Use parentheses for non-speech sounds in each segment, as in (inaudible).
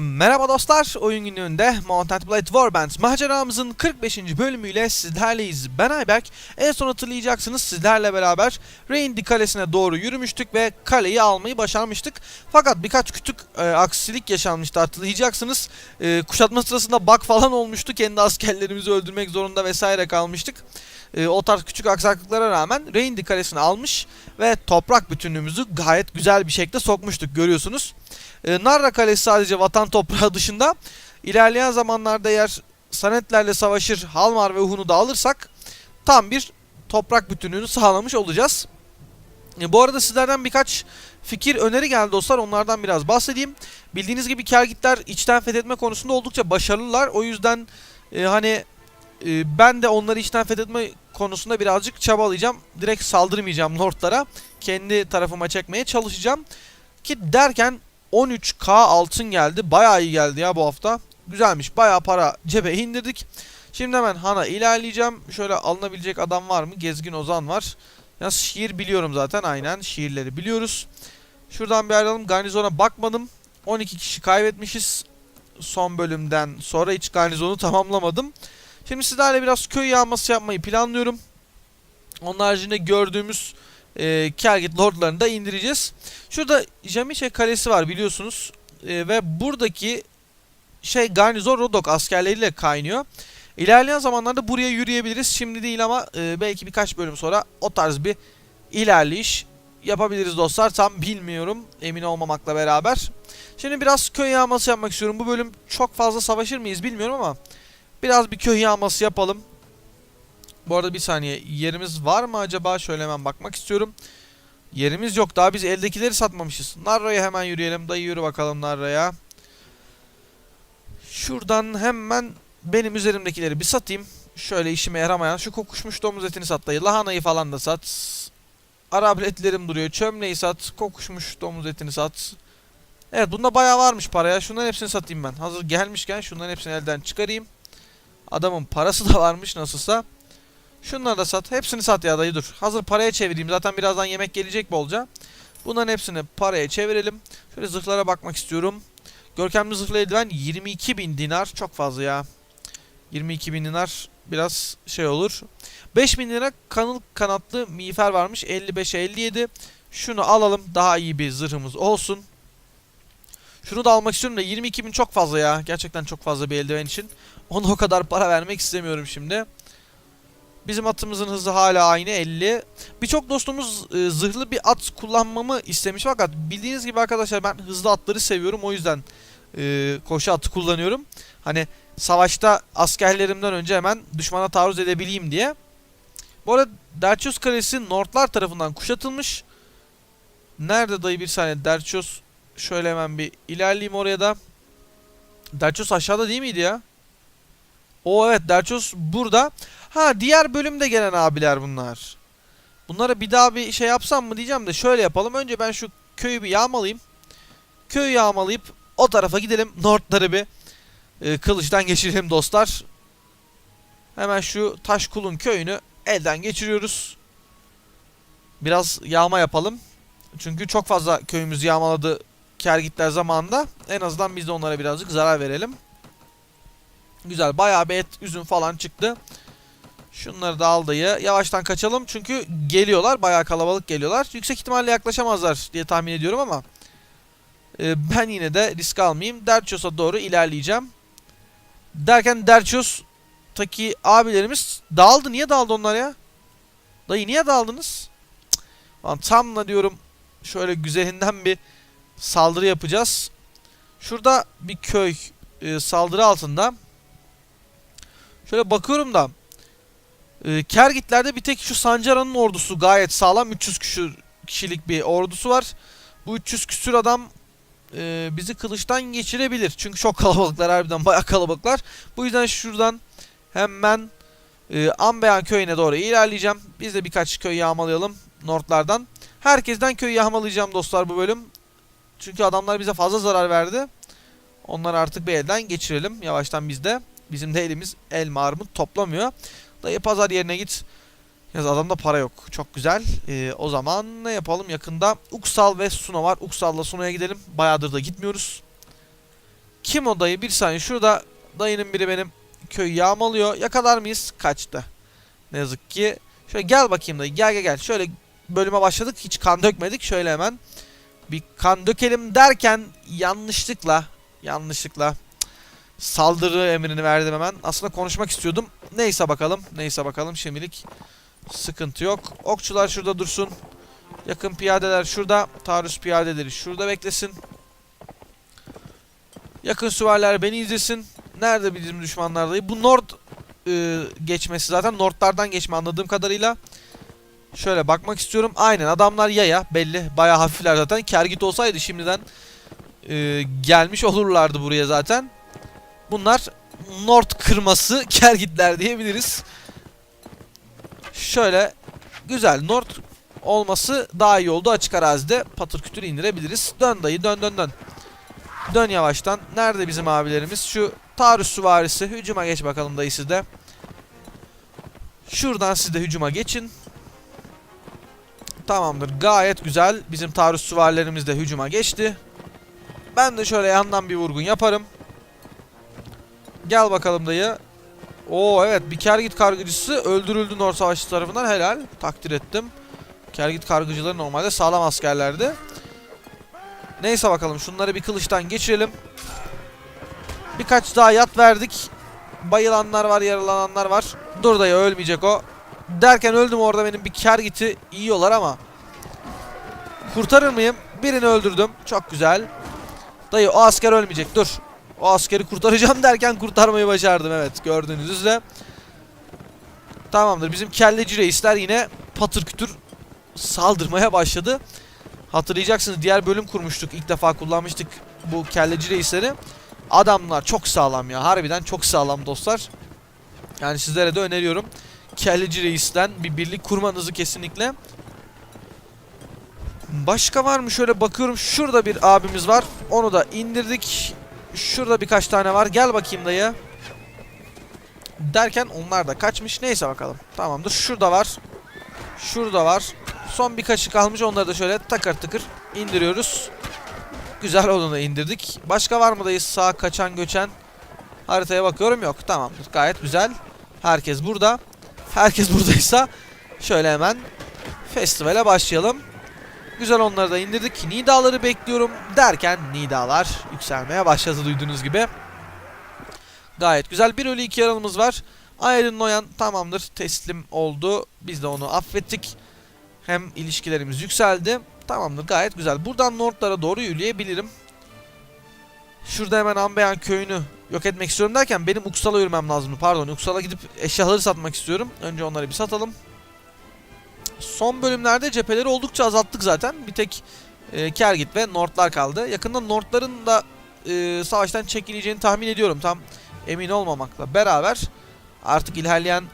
Merhaba dostlar, oyun günlüğünde Mountain Blade Warband maceramızın 45. bölümüyle sizlerleyiz. Ben Ayberk. En son hatırlayacaksınız sizlerle beraber Reyndi kalesine doğru yürümüştük ve kaleyi almayı başarmıştık. Fakat birkaç küçük e, aksilik yaşanmıştı hatırlayacaksınız. E, kuşatma sırasında bug falan olmuştu. Kendi askerlerimizi öldürmek zorunda vesaire kalmıştık. E, o tarz küçük aksaklıklara rağmen Reyndi kalesini almış ve toprak bütünlüğümüzü gayet güzel bir şekilde sokmuştuk görüyorsunuz. E, Narra Kalesi sadece vatan toprağı dışında ilerleyen zamanlarda eğer Sanetlerle savaşır Halmar ve Uhun'u da alırsak tam bir toprak bütünlüğünü sağlamış olacağız. E, bu arada sizlerden birkaç fikir öneri geldi dostlar onlardan biraz bahsedeyim. Bildiğiniz gibi Kergitler içten fethetme konusunda oldukça başarılılar. O yüzden e, hani e, ben de onları içten fethetme konusunda birazcık çabalayacağım. Direkt saldırmayacağım Lordlara. Kendi tarafıma çekmeye çalışacağım. Ki derken 13k altın geldi. Bayağı iyi geldi ya bu hafta. Güzelmiş. Bayağı para cebe indirdik. Şimdi hemen Han'a ilerleyeceğim. Şöyle alınabilecek adam var mı? Gezgin Ozan var. Ya şiir biliyorum zaten. Aynen şiirleri biliyoruz. Şuradan bir ayrılalım. Garnizona bakmadım. 12 kişi kaybetmişiz. Son bölümden sonra hiç garnizonu tamamlamadım. Şimdi sizlerle biraz köy yağması yapmayı planlıyorum. Onun haricinde gördüğümüz e, Kergit Lordlarını da indireceğiz. Şurada Jamice Kalesi var biliyorsunuz. E, ve buradaki şey garnizon Rodok askerleriyle kaynıyor. İlerleyen zamanlarda buraya yürüyebiliriz. Şimdi değil ama e, belki birkaç bölüm sonra o tarz bir ilerleyiş yapabiliriz dostlar. Tam bilmiyorum emin olmamakla beraber. Şimdi biraz köy yağması yapmak istiyorum. Bu bölüm çok fazla savaşır mıyız bilmiyorum ama biraz bir köy yağması yapalım. Bu arada bir saniye yerimiz var mı acaba? Şöyle hemen bakmak istiyorum. Yerimiz yok. Daha biz eldekileri satmamışız. Narra'ya hemen yürüyelim. Dayı yürü bakalım Narra'ya. Şuradan hemen benim üzerimdekileri bir satayım. Şöyle işime yaramayan. Şu kokuşmuş domuz etini sat dayı. Lahanayı falan da sat. Arap etlerim duruyor. Çömleği sat. Kokuşmuş domuz etini sat. Evet bunda bayağı varmış paraya. Şunların hepsini satayım ben. Hazır gelmişken şunların hepsini elden çıkarayım. Adamın parası da varmış nasılsa. Şunları da sat. Hepsini sat ya dayı dur. Hazır paraya çevireyim. Zaten birazdan yemek gelecek bolca. Bunların hepsini paraya çevirelim. Şöyle zırhlara bakmak istiyorum. Görkemli zırhlı eldiven 22.000 dinar. Çok fazla ya. 22.000 dinar biraz şey olur. 5000 lira kanıl kanatlı miğfer varmış. 55'e 57. Şunu alalım. Daha iyi bir zırhımız olsun. Şunu da almak istiyorum da 22.000 çok fazla ya. Gerçekten çok fazla bir eldiven için. Ona o kadar para vermek istemiyorum şimdi. Bizim atımızın hızı hala aynı 50. Birçok dostumuz e, zırhlı bir at kullanmamı istemiş fakat bildiğiniz gibi arkadaşlar ben hızlı atları seviyorum. O yüzden e, koşu atı kullanıyorum. Hani savaşta askerlerimden önce hemen düşmana taarruz edebileyim diye. Bu arada Derços Kalesi Nordlar tarafından kuşatılmış. Nerede dayı bir saniye Derços şöyle hemen bir ilerleyeyim oraya da. Derços aşağıda değil miydi ya? O evet Derços burada. Ha diğer bölümde gelen abiler bunlar. Bunlara bir daha bir şey yapsam mı diyeceğim de şöyle yapalım. Önce ben şu köyü bir yağmalayayım. Köyü yağmalayıp o tarafa gidelim. Nordları bir e, kılıçtan geçirelim dostlar. Hemen şu Taşkul'un köyünü elden geçiriyoruz. Biraz yağma yapalım. Çünkü çok fazla köyümüz yağmaladı kergitler zamanında. En azından biz de onlara birazcık zarar verelim. Güzel bayağı bir et, üzüm falan çıktı. Şunları da al dayı. Yavaştan kaçalım çünkü geliyorlar. Bayağı kalabalık geliyorlar. Yüksek ihtimalle yaklaşamazlar diye tahmin ediyorum ama. E, ben yine de risk almayayım. Derços'a doğru ilerleyeceğim. Derken Derços'taki abilerimiz dağıldı. Niye dağıldı onlar ya? Dayı niye dağıldınız? Cık. Lan tam da diyorum şöyle güzelinden bir saldırı yapacağız. Şurada bir köy e, saldırı altında. Şöyle bakıyorum da e, Kergitlerde bir tek şu Sancara'nın ordusu gayet sağlam. 300 küsür kişilik bir ordusu var. Bu 300 küsür adam e, bizi kılıçtan geçirebilir. Çünkü çok kalabalıklar harbiden bayağı kalabalıklar. Bu yüzden şuradan hemen e, Ambeyan köyüne doğru ilerleyeceğim. Biz de birkaç köy yağmalayalım Nordlardan. Herkesten köy yağmalayacağım dostlar bu bölüm. Çünkü adamlar bize fazla zarar verdi. Onları artık bir elden geçirelim. Yavaştan biz de. Bizim de elimiz elma armut toplamıyor. Dayı pazar yerine git. Yaz adamda para yok. Çok güzel. Ee, o zaman ne yapalım? Yakında Uksal ve Suna var. Uksal'la Suna'ya gidelim. Bayağıdır da gitmiyoruz. Kim o dayı? Bir saniye. Şurada dayının biri benim köyü yağmalıyor. Yakalar mıyız? Kaçtı. Ne yazık ki. Şöyle gel bakayım dayı. Gel gel gel. Şöyle bölüme başladık. Hiç kan dökmedik. Şöyle hemen bir kan dökelim derken yanlışlıkla yanlışlıkla saldırı emrini verdim hemen. Aslında konuşmak istiyordum. Neyse bakalım. Neyse bakalım. Şimdilik sıkıntı yok. Okçular şurada dursun. Yakın piyadeler şurada. Taarruz piyadeleri şurada beklesin. Yakın süvariler beni izlesin. Nerede bizim düşmanlar dayı? Bu Nord e, geçmesi zaten. Nordlardan geçme anladığım kadarıyla. Şöyle bakmak istiyorum. Aynen adamlar yaya belli. Bayağı hafifler zaten. Kergit olsaydı şimdiden e, gelmiş olurlardı buraya zaten. Bunlar Nord kırması (laughs) Kergitler diyebiliriz. Şöyle güzel Nord olması daha iyi oldu. Açık arazide patır kütür indirebiliriz. Dön dayı dön dön dön. Dön yavaştan. Nerede bizim abilerimiz? Şu taarruz süvarisi. Hücuma geç bakalım dayı siz de. Şuradan siz de hücuma geçin. Tamamdır. Gayet güzel. Bizim taarruz süvarilerimiz de hücuma geçti. Ben de şöyle yandan bir vurgun yaparım. Gel bakalım dayı. Oo evet bir Kergit kargıcısı öldürüldü Nor Savaşçı tarafından helal. Takdir ettim. Kergit kargıcıları normalde sağlam askerlerdi. Neyse bakalım şunları bir kılıçtan geçirelim. Birkaç daha yat verdik. Bayılanlar var, yaralananlar var. Dur dayı ölmeyecek o. Derken öldüm orada benim bir Kergit'i yiyorlar ama. Kurtarır mıyım? Birini öldürdüm. Çok güzel. Dayı o asker ölmeyecek. Dur. O askeri kurtaracağım derken kurtarmayı başardım. Evet gördüğünüz üzere. Tamamdır. Bizim kelleci reisler yine patır kütür saldırmaya başladı. Hatırlayacaksınız diğer bölüm kurmuştuk. İlk defa kullanmıştık bu kelleci reisleri. Adamlar çok sağlam ya. Harbiden çok sağlam dostlar. Yani sizlere de öneriyorum. Kelleci reisten bir birlik kurmanızı kesinlikle. Başka var mı? Şöyle bakıyorum. Şurada bir abimiz var. Onu da indirdik. Şurada birkaç tane var. Gel bakayım dayı. Derken onlar da kaçmış. Neyse bakalım. Tamamdır. Şurada var. Şurada var. Son birkaçı kalmış. Onları da şöyle takır tıkır indiriyoruz. Güzel onu indirdik. Başka var mı dayı? Sağ kaçan göçen. Haritaya bakıyorum. Yok. Tamamdır. Gayet güzel. Herkes burada. Herkes buradaysa şöyle hemen festivale başlayalım. Güzel onları da indirdik. Nidaları bekliyorum derken nidalar yükselmeye başladı duyduğunuz gibi. Gayet güzel. 1 ölü 2 yaralımız var. Aydın Noyan tamamdır teslim oldu. Biz de onu affettik. Hem ilişkilerimiz yükseldi. Tamamdır gayet güzel. Buradan Nordlara doğru yürüyebilirim. Şurada hemen Ambeyan köyünü yok etmek istiyorum derken benim Uksal'a yürümem lazım. Pardon Uksal'a gidip eşyaları satmak istiyorum. Önce onları bir satalım. Son bölümlerde cepheleri oldukça azalttık zaten. Bir tek e, Kergit ve Nordlar kaldı. Yakında Nordların da e, savaştan çekileceğini tahmin ediyorum. Tam emin olmamakla beraber artık ilerleyen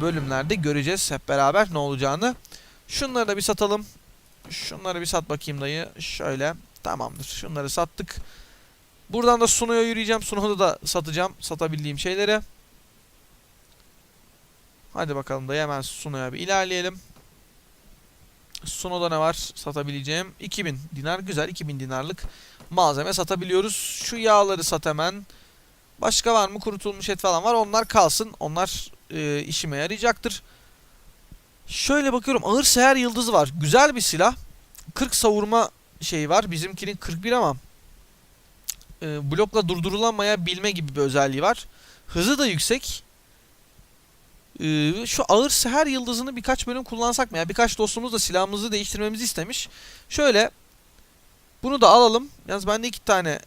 bölümlerde göreceğiz hep beraber ne olacağını. Şunları da bir satalım. Şunları bir sat bakayım dayı. Şöyle. Tamamdır. Şunları sattık. Buradan da Suno'ya yürüyeceğim. Suno'da da satacağım. Satabildiğim şeyleri. Hadi bakalım dayı hemen Suno'ya bir ilerleyelim. Suno'da ne var satabileceğim? 2000 dinar. Güzel 2000 dinarlık malzeme satabiliyoruz. Şu yağları sat hemen. Başka var mı? Kurutulmuş et falan var. Onlar kalsın. Onlar e, işime yarayacaktır. Şöyle bakıyorum. Ağır seher yıldızı var. Güzel bir silah. 40 savurma şeyi var. Bizimkinin 41 ama e, blokla durdurulamayabilme gibi bir özelliği var. Hızı da yüksek. E, şu ağır seher yıldızını birkaç bölüm kullansak mı? Ya birkaç dostumuz da silahımızı değiştirmemizi istemiş. Şöyle bunu da alalım. Yalnız bende iki tane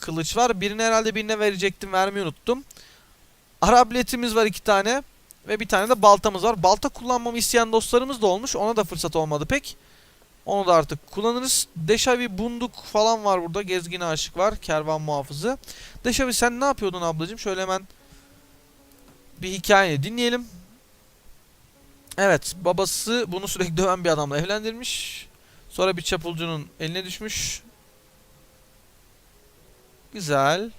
kılıç var. Birini herhalde birine verecektim. Vermeyi unuttum. Arabletimiz var iki tane. Ve bir tane de baltamız var. Balta kullanmamı isteyen dostlarımız da olmuş. Ona da fırsat olmadı pek. Onu da artık kullanırız. Deşavi bunduk falan var burada. Gezgin aşık var. Kervan muhafızı. Deşavi sen ne yapıyordun ablacığım? Şöyle hemen bir hikaye dinleyelim. Evet babası bunu sürekli döven bir adamla evlendirmiş. Sonra bir çapulcunun eline düşmüş. Güzel.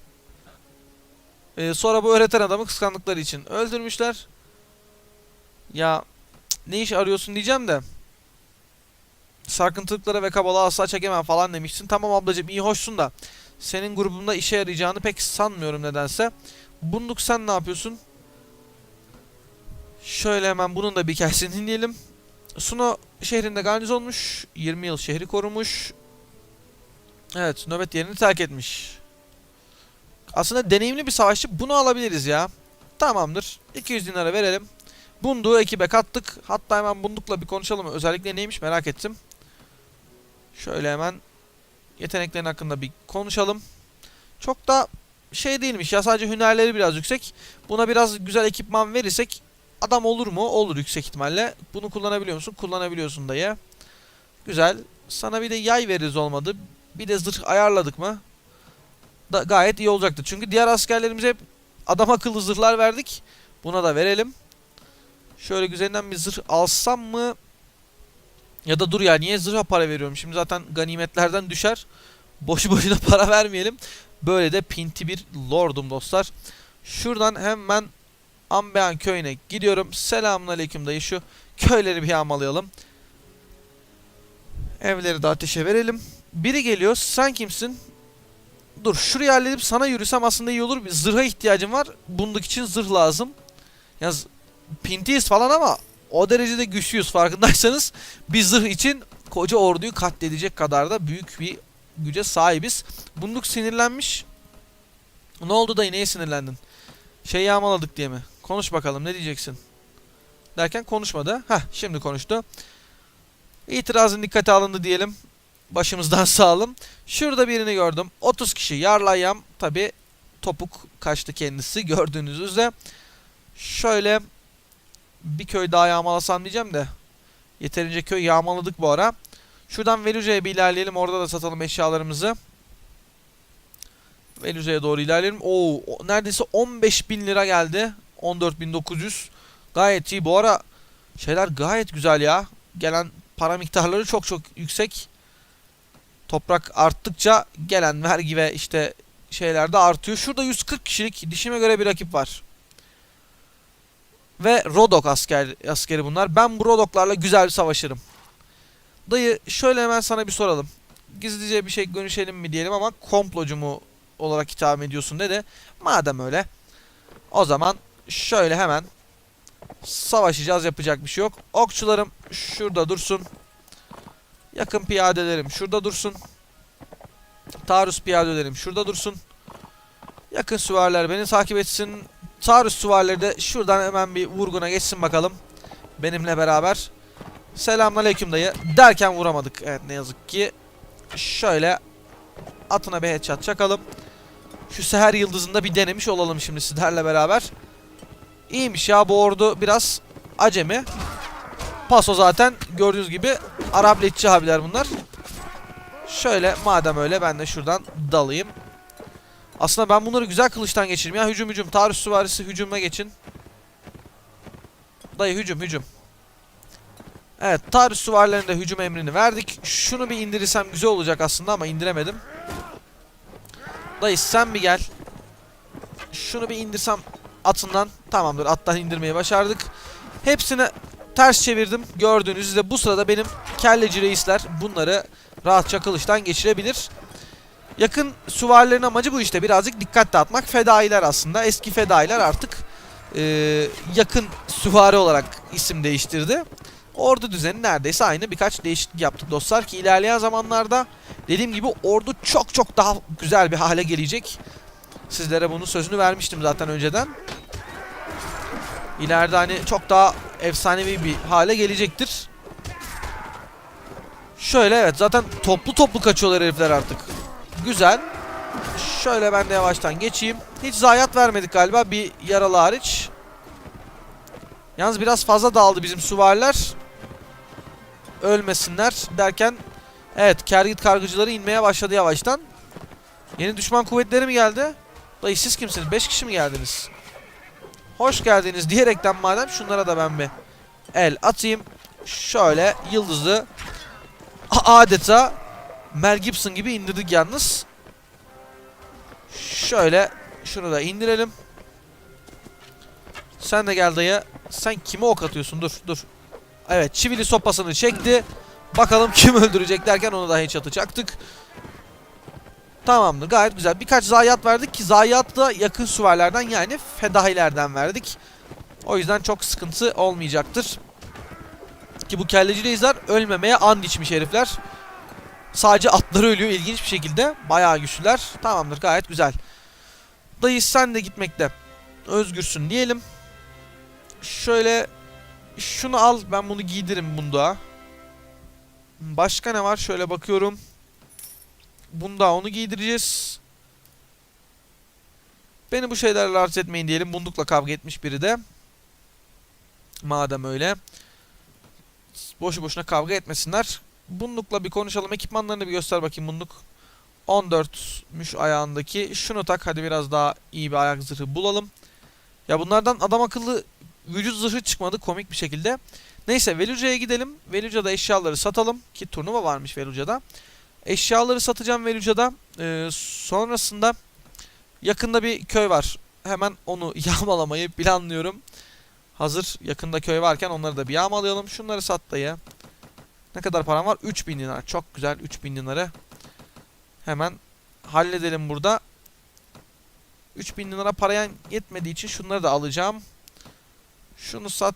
Ee, sonra bu öğreten adamı kıskandıkları için öldürmüşler. Ya ne iş arıyorsun diyeceğim de. Sarkıntılıklara ve kabalığa asla çekemem falan demişsin. Tamam ablacığım iyi hoşsun da. senin grubunda işe yarayacağını pek sanmıyorum nedense. Bunduk sen ne yapıyorsun? Şöyle hemen bunun da bir hikayesini dinleyelim. Suno şehrinde garnizonmuş. 20 yıl şehri korumuş. Evet nöbet yerini terk etmiş. Aslında deneyimli bir savaşçı bunu alabiliriz ya. Tamamdır. 200 dinara verelim. Bunduğu ekibe kattık. Hatta hemen Bunduk'la bir konuşalım. Özellikle neymiş merak ettim. Şöyle hemen yeteneklerin hakkında bir konuşalım. Çok da şey değilmiş ya sadece hünerleri biraz yüksek. Buna biraz güzel ekipman verirsek adam olur mu? Olur yüksek ihtimalle. Bunu kullanabiliyor musun? Kullanabiliyorsun dayı. Güzel. Sana bir de yay veririz olmadı. Bir de zırh ayarladık mı? Da gayet iyi olacaktır. Çünkü diğer askerlerimize hep adam akıllı zırhlar verdik. Buna da verelim. Şöyle güzelinden bir zırh alsam mı? Ya da dur ya niye zırha para veriyorum? Şimdi zaten ganimetlerden düşer. Boşu (laughs) boşuna para vermeyelim. Böyle de pinti bir lordum dostlar. Şuradan hemen Ambean köyüne gidiyorum. Selamun aleyküm dayı şu köyleri bir yağmalayalım. Evleri de ateşe verelim. Biri geliyor. Sen kimsin? Dur şurayı halledip sana yürüsem aslında iyi olur. Bir zırha ihtiyacım var. Bunduk için zırh lazım. Yaz pintiyiz falan ama o derecede güçlüyüz farkındaysanız. Bir zırh için koca orduyu katledecek kadar da büyük bir güce sahibiz. Bunduk sinirlenmiş. Ne oldu dayı neye sinirlendin? Şey yağmaladık diye mi? Konuş bakalım ne diyeceksin? Derken konuşmadı. Heh şimdi konuştu. İtirazın dikkate alındı diyelim. Başımızdan (laughs) sağlam. Şurada birini gördüm. 30 kişi yarlayam. Tabi topuk kaçtı kendisi (laughs) gördüğünüz üzere. Şöyle bir köy daha yağmalasam diyeceğim de. Yeterince köy yağmaladık bu ara. Şuradan Veluce'ye bir ilerleyelim. Orada da satalım eşyalarımızı. Veluce'ye doğru ilerleyelim. Oo, neredeyse 15 bin lira geldi. 14.900. Gayet iyi. Bu ara şeyler gayet güzel ya. Gelen para miktarları çok çok yüksek. Toprak arttıkça gelen vergi ve işte şeyler de artıyor. Şurada 140 kişilik dişime göre bir rakip var. Ve Rodok asker, askeri bunlar. Ben bu Rodoklarla güzel bir savaşırım. Dayı şöyle hemen sana bir soralım. Gizlice bir şey görüşelim mi diyelim ama komplocu mu olarak hitap ediyorsun dedi. Madem öyle o zaman şöyle hemen savaşacağız yapacak bir şey yok. Okçularım şurada dursun. Yakın piyadelerim şurada dursun. Taarruz piyadelerim şurada dursun. Yakın süvariler beni takip etsin. Taarruz süvarileri de şuradan hemen bir vurguna geçsin bakalım. Benimle beraber. Selamünaleyküm dayı. Derken vuramadık. Evet ne yazık ki. Şöyle atına bir headshot çakalım. Şu seher yıldızında bir denemiş olalım şimdi sizlerle beraber. İyiymiş ya bu ordu biraz acemi. Paso zaten gördüğünüz gibi Arabletçi abiler bunlar. Şöyle madem öyle ben de şuradan dalayım. Aslında ben bunları güzel kılıçtan geçiririm ya. Hücum hücum. Taarruz süvarisi hücuma geçin. Dayı hücum hücum. Evet taarruz süvarilerine hücum emrini verdik. Şunu bir indirirsem güzel olacak aslında ama indiremedim. Dayı sen bir gel. Şunu bir indirsem atından. Tamamdır attan indirmeyi başardık. Hepsini ters çevirdim. Gördüğünüz üzere bu sırada benim kelleci reisler bunları rahatça kılıçtan geçirebilir. Yakın süvarilerin amacı bu işte. Birazcık dikkat dağıtmak. Fedailer aslında. Eski fedailer artık e, yakın süvari olarak isim değiştirdi. Ordu düzeni neredeyse aynı. Birkaç değişiklik yaptık dostlar ki ilerleyen zamanlarda dediğim gibi ordu çok çok daha güzel bir hale gelecek. Sizlere bunun sözünü vermiştim zaten önceden. İleride hani çok daha efsanevi bir hale gelecektir. Şöyle evet zaten toplu toplu kaçıyorlar herifler artık. Güzel. Şöyle ben de yavaştan geçeyim. Hiç zayiat vermedik galiba bir yaralı hariç. Yalnız biraz fazla dağıldı bizim süvariler. Ölmesinler derken evet kergit kargıcıları inmeye başladı yavaştan. Yeni düşman kuvvetleri mi geldi? Dayı siz kimsiniz? 5 kişi mi geldiniz? Hoş geldiniz diyerekten madem şunlara da ben bir el atayım. Şöyle yıldızı adeta Mel Gibson gibi indirdik yalnız. Şöyle şunu da indirelim. Sen de gel dayı. Sen kime ok atıyorsun? Dur dur. Evet çivili sopasını çekti. Bakalım kim öldürecek derken onu da headshot'ı çaktık. Tamamdır gayet güzel. Birkaç zayiat verdik ki zayiat da yakın süvarilerden yani fedahilerden verdik. O yüzden çok sıkıntı olmayacaktır. Ki bu kelleci reisler ölmemeye and içmiş herifler. Sadece atları ölüyor ilginç bir şekilde. Bayağı güçlüler. Tamamdır gayet güzel. Dayı sen de gitmekte. Özgürsün diyelim. Şöyle şunu al ben bunu giydiririm bunda. Başka ne var? Şöyle bakıyorum. Bunda onu giydireceğiz. Beni bu şeylerle rahatsız etmeyin diyelim. Bundukla kavga etmiş biri de. Madem öyle. Boşu boşuna kavga etmesinler. Bundukla bir konuşalım. Ekipmanlarını bir göster bakayım Bunduk. 14'müş ayağındaki. Şunu tak hadi biraz daha iyi bir ayak zırhı bulalım. Ya bunlardan adam akıllı vücut zırhı çıkmadı komik bir şekilde. Neyse Veluca'ya gidelim. Veluca'da eşyaları satalım. Ki turnuva varmış Veluca'da. Eşyaları satacağım Veluca'da. Ee, sonrasında yakında bir köy var. Hemen onu (laughs) yağmalamayı planlıyorum. Hazır yakında köy varken onları da bir yağmalayalım. Şunları sat dayı. Ne kadar param var? 3000 dinar. Çok güzel 3000 dinarı. Hemen halledelim burada. 3000 dinara paraya yetmediği için şunları da alacağım. Şunu sat.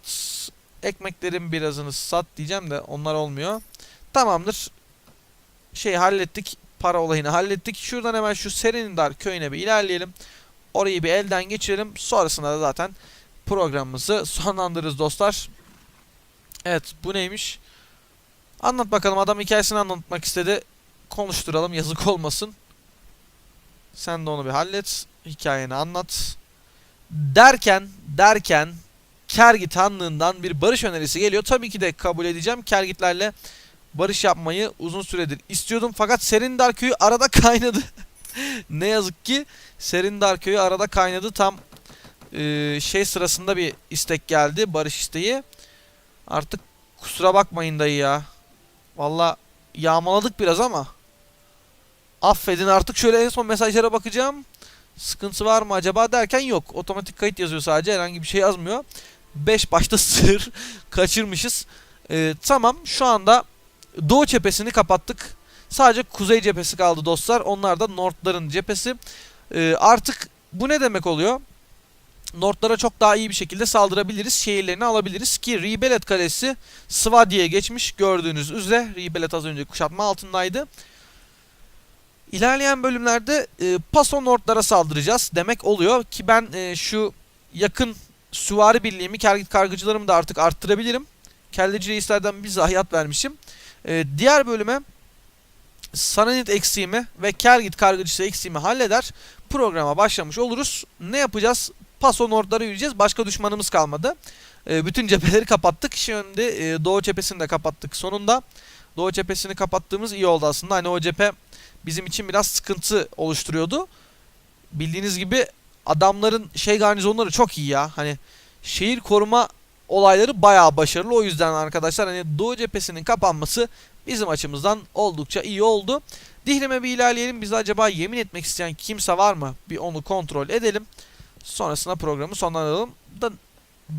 Ekmeklerin birazını sat diyeceğim de onlar olmuyor. Tamamdır. Şey hallettik. Para olayını hallettik. Şuradan hemen şu Serenindar köyüne bir ilerleyelim. Orayı bir elden geçirelim. Sonrasında da zaten programımızı (laughs) sonlandırırız dostlar. Evet bu neymiş? Anlat bakalım adam hikayesini anlatmak istedi. Konuşturalım yazık olmasın. Sen de onu bir hallet. Hikayeni anlat. Derken derken Kergit Hanlığı'ndan bir barış önerisi geliyor. Tabii ki de kabul edeceğim. Kergitlerle barış yapmayı uzun süredir istiyordum. Fakat Serindar köyü arada kaynadı. (laughs) ne yazık ki Serindar köyü arada kaynadı. Tam e, şey sırasında bir istek geldi. Barış isteği. Artık kusura bakmayın dayı ya. Valla yağmaladık biraz ama. Affedin artık şöyle en son mesajlara bakacağım. Sıkıntı var mı acaba derken yok. Otomatik kayıt yazıyor sadece herhangi bir şey yazmıyor. 5 başta (laughs) sır kaçırmışız. Ee, tamam şu anda Doğu cephesini kapattık. Sadece kuzey cephesi kaldı dostlar. Onlar da North'ların cephesi. Ee, artık bu ne demek oluyor? North'lara çok daha iyi bir şekilde saldırabiliriz. Şehirlerini alabiliriz ki Ribelet Kalesi Svadi'ye geçmiş gördüğünüz üzere. Ribelet az önce kuşatma altındaydı. İlerleyen bölümlerde e, Paso North'lara saldıracağız demek oluyor ki ben e, şu yakın süvari birliğimi, kargıcılarımı da artık arttırabilirim. Kelleci reislerden bir zayiat vermişim. E, diğer bölüme Sananit eksiğimi ve Kergit kargıcısı eksiğimi halleder. Programa başlamış oluruz. Ne yapacağız? Paso Nord'lara yürüyeceğiz. Başka düşmanımız kalmadı. E, bütün cepheleri kapattık. Şimdi e, Doğu cephesini de kapattık sonunda. Doğu cephesini kapattığımız iyi oldu aslında. Hani o cephe bizim için biraz sıkıntı oluşturuyordu. Bildiğiniz gibi adamların şey garnizonları çok iyi ya. Hani şehir koruma olayları bayağı başarılı. O yüzden arkadaşlar hani Doğu cephesinin kapanması bizim açımızdan oldukça iyi oldu. Dihrim'e bir ilerleyelim. Biz acaba yemin etmek isteyen kimse var mı? Bir onu kontrol edelim. Sonrasında programı sonlandıralım. Da,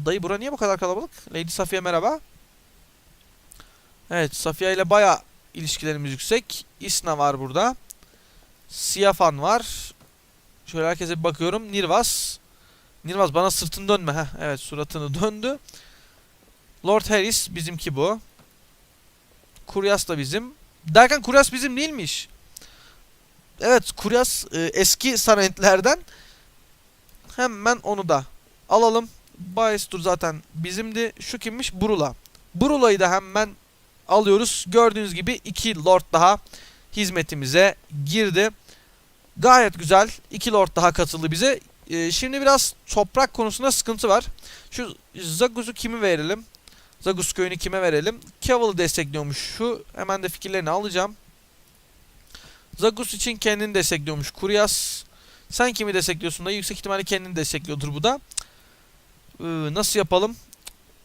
dayı bura niye bu kadar kalabalık? Lady Safiye merhaba. Evet Safiye ile baya ilişkilerimiz yüksek. Isna var burada. Siyafan var. Şöyle herkese bir bakıyorum. Nirvas. Nirvas bana sırtını dönme. Heh, evet suratını (laughs) döndü. Lord Harris bizimki bu. Kuryas da bizim. Derken Kuryas bizim değilmiş. Evet Kuryas e, eski Sarayentlerden. Hemen onu da alalım. Baestur zaten bizimdi. Şu kimmiş? Brula. Brula'yı da hemen alıyoruz. Gördüğünüz gibi iki lord daha hizmetimize girdi. Gayet güzel. İki lord daha katıldı bize. Ee, şimdi biraz toprak konusunda sıkıntı var. Şu Zagus'u kimi verelim? Zagus köyünü kime verelim? Caval'ı destekliyormuş şu. Hemen de fikirlerini alacağım. Zagus için kendini destekliyormuş. Kuryas sen kimi destekliyorsun da yüksek ihtimalle kendini destekliyordur bu da. Ee, nasıl yapalım?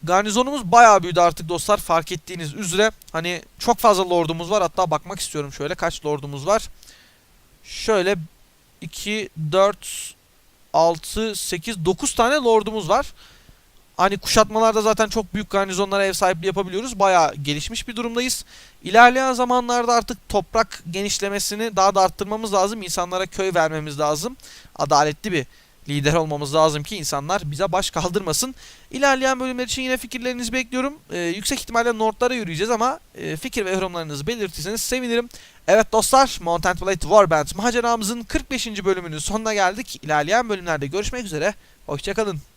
Garnizonumuz bayağı büyüdü artık dostlar fark ettiğiniz üzere. Hani çok fazla lordumuz var hatta bakmak istiyorum şöyle kaç lordumuz var. Şöyle 2, 4, 6, 8, 9 tane lordumuz var. Hani kuşatmalarda zaten çok büyük garnizonlara ev sahipliği yapabiliyoruz. Bayağı gelişmiş bir durumdayız. İlerleyen zamanlarda artık toprak genişlemesini daha da arttırmamız lazım. İnsanlara köy vermemiz lazım. Adaletli bir lider olmamız lazım ki insanlar bize baş kaldırmasın. İlerleyen bölümler için yine fikirlerinizi bekliyorum. Ee, yüksek ihtimalle Nord'lara yürüyeceğiz ama e, fikir ve yorumlarınızı belirtirseniz sevinirim. Evet dostlar, Mount Blade Warband maceramızın 45. bölümünün sonuna geldik. İlerleyen bölümlerde görüşmek üzere. Hoşçakalın.